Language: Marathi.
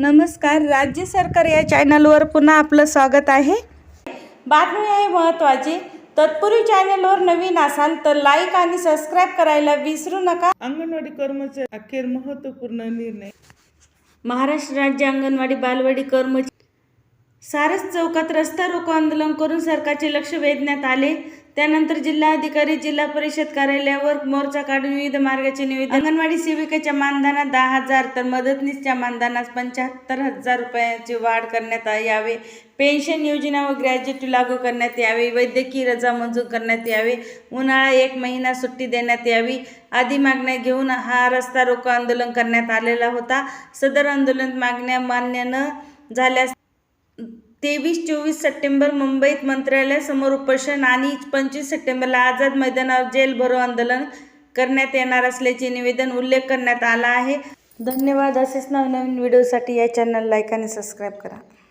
नमस्कार राज्य सरकार या चॅनलवर पुन्हा आपलं स्वागत आहे. बातमी आहे महत्त्वाची. तत्पूर्वी चॅनलवर नवीन असाल तर लाईक आणि सबस्क्राईब करायला विसरू नका. अंगणवाडी कर्मचारी अखेर महत्त्वपूर्ण निर्णय. महाराष्ट्र राज्य अंगणवाडी बालवाडी कर्मचारी सारस चौकात रस्ता रोको आंदोलन करून सरकारचे लक्ष वेधण्यात आले. त्यानंतर जिल्हाधिकारी जिल्हा परिषद कार्यालयावर मोर्चा काढून विविध मार्गाचे निवेदन. अंगणवाडी सेविकेच्या मानधनात दहा हजार तर मदतनीसच्या मानधनास पंच्याहत्तर हजार रुपयाची वाढ करण्यात यावे. पेन्शन योजना व ग्रॅज्युटी लागू करण्यात यावी. वैद्यकीय रजा मंजूर करण्यात यावी. उन्हाळा एक महिना सुट्टी देण्यात यावी. आदी मागण्या घेऊन हा रस्ता रोको आंदोलन करण्यात आलेला होता. सदर आंदोलन मागण्या मान्य न झाल्यास तेवीस चोवीस सप्टेंबर मुंबईत मंत्रालयासमोर उपोषण आणि पंचवीस सप्टेंबरला आझाद मैदानावर जेल भरो आंदोलन करण्यात येणार असल्याचे निवेदन उल्लेख करण्यात आला आहे. धन्यवाद. असेच नवनवीन व्हिडिओसाठी या चॅनल लाईक आणि सबस्क्राईब करा.